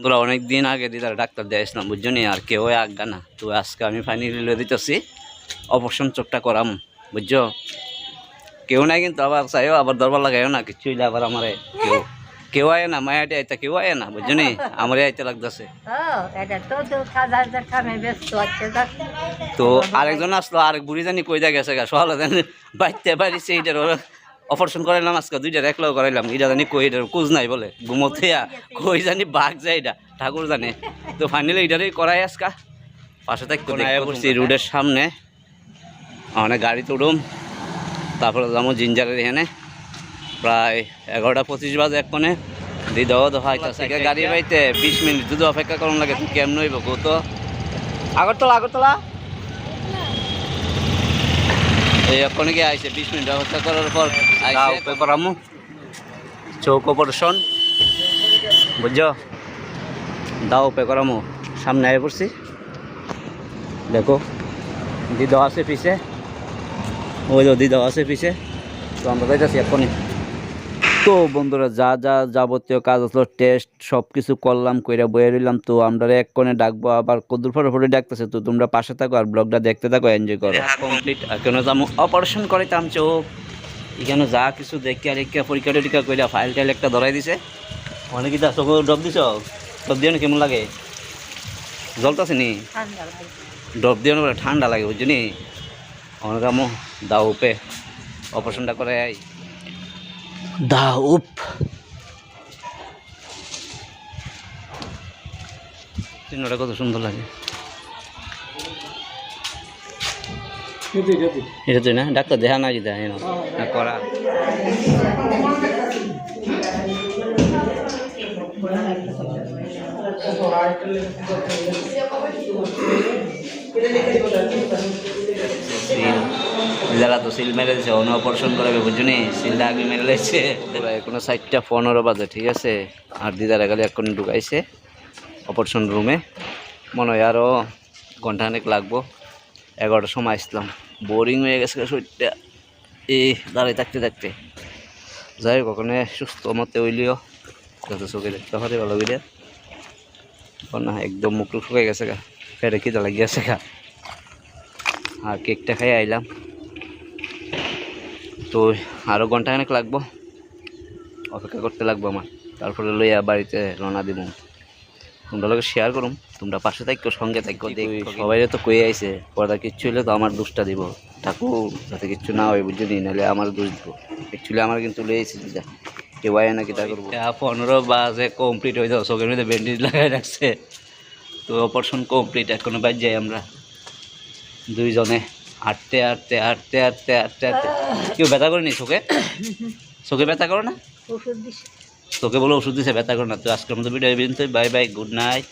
বন্ধুরা অনেক দিন আগে দিদার ডাক্তার দিয়েছিলাম বুঝছ নি? আর কেউ আজ্ঞা না। তো আজকে আমি ফাইনালি লয়ে দিতেছি। অপারেশন চোখটা করাম বুঝছ? কেউ নাই কিন্তু আবার চাইও আবার দরবার লাগাইও না কিছু হইলে আবার আমার। কেউ কেউ আয় না মায়াটি আইতা কেউ আয় না বুঝছ নি? আমারই আইতে লাগতেছে। তো আরেকজন আসলো আরেক বুড়ি জানি কই দা গেছে গা সকালে জানি বাইতে বাড়িছে এইটার অপারেশন করাইলাম আজকে দুইটার একলাও করাইলাম। এটা জানি কই এটার কুজ নাই বলে। ঘুমোতে কই জানি বাঘ যায় এটা ঠাকুর জানে। তো ফাইনালি এটারই করাই আজকা। পাশে থাকতে আয়া রোডের সামনে। অনেক গাড়ি তুড়ুম। তারপরে যাব জিঞ্জারের এখানে। প্রায় এগারোটা পঁচিশ বাজে এক কোণে। দি দেওয়া দেওয়া হইতাছে গাড়ি পাইতে বিশ মিনিট। যদি অপেক্ষা করুন লাগে কেমন হইব কৌ তো। আগরতলা আগরতলা? এই এক্ষণে গিয়ে আইসে বিশ মিনিট অপেক্ষা করার পর চৌক বুঝছ? দাও পে করামু সামনে আয় পড়ছি। দেখো দিদা আছে পিছে। ওই তো দিদা আছে পিছে। তো আমরা যাইতেছি এক্ষণে তো বন্ধুরা যা যা যাবতীয় কাজ আসলো টেস্ট সব কিছু করলাম কইরা বয়ে রইলাম। তো আমরা এক কোণে ডাকবো আবার কদুর ফটো ফটো ডাকতেছে। তো তোমরা পাশে থাকো আর ব্লগটা দেখতে থাকো এনজয় করো। কমপ্লিট আর কেন যাব অপারেশন করাইতাম চোখ। এখানে যা কিছু দেখিয়া দেখিয়া পরীক্ষা টরীক্ষা কইরা ফাইল টাইল একটা ধরাই দিছে। অনেক দা চোখ ডব দিছ? ডব দিয়ে কেমন লাগে? জলতাছে নি। ডব দিয়ে না ঠান্ডা লাগে বুঝলি অনেক আমো দাও উপে। অপারেশনটা করে আই। দা উপ চিহ্নটা কত সুন্দর লাগে। এটা তুই না ডাক্তার দেখা না যেতে হয় না করা। যারা তো সিল মেরে দিছে অন্য অপারেশন করাবে বুঝুনি? সিলটা আগে মেরে লেছে কোনো সাইডটা পনেরো বাজে ঠিক আছে? আর দিদার এগালে এখন ঢুকাইছে অপারেশন রুমে মনে হয় আরও ঘন্টাখানেক লাগবো। এগারোটার সময় আসলাম বোরিং হয়ে গেছে শরীরটা। এই দাঁড়িয়ে থাকতে থাকতে। যাই হোক ওখানে সুস্থ মতে হইলিও। যাতে চোখে দেখতে পারে ভালো করে না, একদম মুখ টুক শুকাই গেছে গা। পেটে খিদা লাগিয়েছে গা। আর কেকটা খাই আইলাম। তো আরও ঘন্টাখানেক লাগবো। অপেক্ষা করতে লাগবো আমার। তারপরে লইয়া বাড়িতে রওনা দিব। তোমরা লোক শেয়ার করুম তোমরা পাশে থাকো সঙ্গে থাকো দেখো সবাই তো কয়ে আইছে পর্দা কিচ্ছু হলে তো আমার দোষটা দিব। ঠাকুর যাতে কিচ্ছু না হয় বুঝলি? নাহলে আমার দোষ দিব। অ্যাকচুয়ালি আমার কিন্তু লইয়েছি দিদা কেউ আয় না কিতা করব? পনেরো বাজে কমপ্লিট হয়ে যাও চোখের মধ্যে ব্যান্ডেজ লাগাই রাখছে। তো অপারেশন কমপ্লিট এখনও বাদ যাই আমরা। দুইজনে হাঁটতে হাঁটতে হাঁটতে হাঁটতে হাঁটতে হাঁটতে। কেউ ব্যথা করেনি চোখে চোখে ব্যথা করো না? ওষুধ দিছে। তোকে বলো ওষুধ দিছে, ব্যথা করে না। তো আজকের মতো video bye bye, good night.